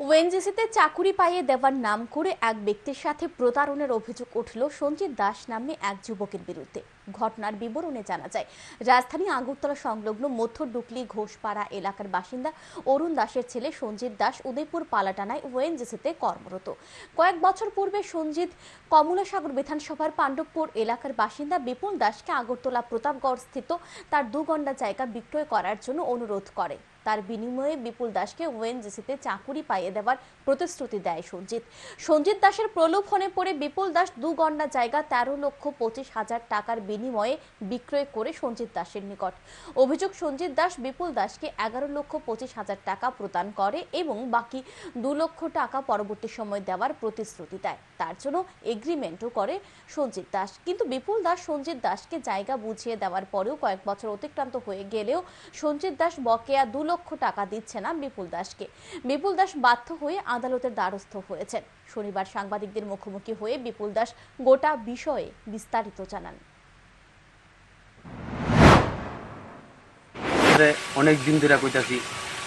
ওএনজিসিতে চাকুরি পাইয়ে দেওয়ার নাম করে এক ব্যক্তির সাথে প্রতারণের অভিযোগ উঠল সঞ্জিত দাস নামে এক যুবকের বিরুদ্ধে। ঘটনার বিবরণে জানা যায়, রাজধানী আগরতলা সংলগ্ন মধ্য ডুকলি ঘোষপাড়া এলাকার বাসিন্দা অরুণ দাসের ছেলে সঞ্জিত দাস উদয়পুর পালাটানায় ওএনজিসিতে কর্মরত। কয়েক বছর পূর্বে সঞ্জিত কমলাসাগর বিধানসভার পাণ্ডবপুর এলাকার বাসিন্দা বিপুল দাসকে আগরতলা প্রতাপগড় স্থিত তার দু গন্ডা জায়গা বিক্রয় করার জন্য অনুরোধ করে। তার বিনিময়ে বিপুল দাসকে ওএনজিসিতে চাকুরি পাইয়ে দেওয়ার প্রতিশ্রুতি দেয় সঞ্জিত। সঞ্জিত দাসের প্রলোভনে পড়ে বিপুল দাস দু গন্ডা জায়গা তেরো লক্ষ পঁচিশ হাজার টাকার বিনিময়ে বিক্রয় করে সঞ্জিত দাসের নিকট। অভিযোগ, সঞ্জিত দাস বিপুল দাসকে এগারো লক্ষ পঁচিশ হাজার টাকা প্রদান করে এবং বাকি দু লক্ষ টাকা পরবর্তী সময় দেওয়ার প্রতিশ্রুতি দেয়। তার জন্য এগ্রিমেন্টও করে সঞ্জিত দাস। কিন্তু বিপুল দাস সঞ্জিত দাসকে জায়গা বুঝিয়ে দেওয়ার পরেও কয়েক বছর অতিক্রান্ত হয়ে গেলেও সঞ্জিত দাস বকেয়া দু লক্ষ টাকা দিচ্ছে না বিপুল দাসকে। বিপুল দাস বাধ্য হয়ে আদালতের দ্বারস্থ হয়েছেন। শনিবার সাংবাদিকদের মুখোমুখি হয়ে বিপুল দাস গোটা বিষয়ে বিস্তারিত জানান। অনেক দিন ধরে কইতাছি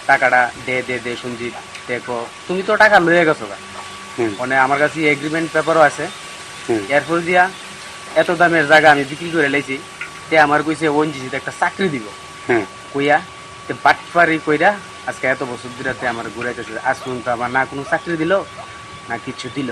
টাকাটা দে দে দে সঞ্জিত দেখো তুমি তো টাকা লয়ে গেছো গা। মানে আমার কাছে এগ্রিমেন্ট পেপারও আছে। এরপর দিয়া এত দামের জায়গা আমি বিক্রি করে লাইছি তে আমার কইছে ওনজিসিতে একটা চাকরি দিব। হ্যাঁ কইয়া তে বাটপারি কইরা, আজকে এত বছর ধরে আমার ঘুরাইতেছে। আসুন তো আমার না কোনো চাকরি দিল, না কিছু দিল।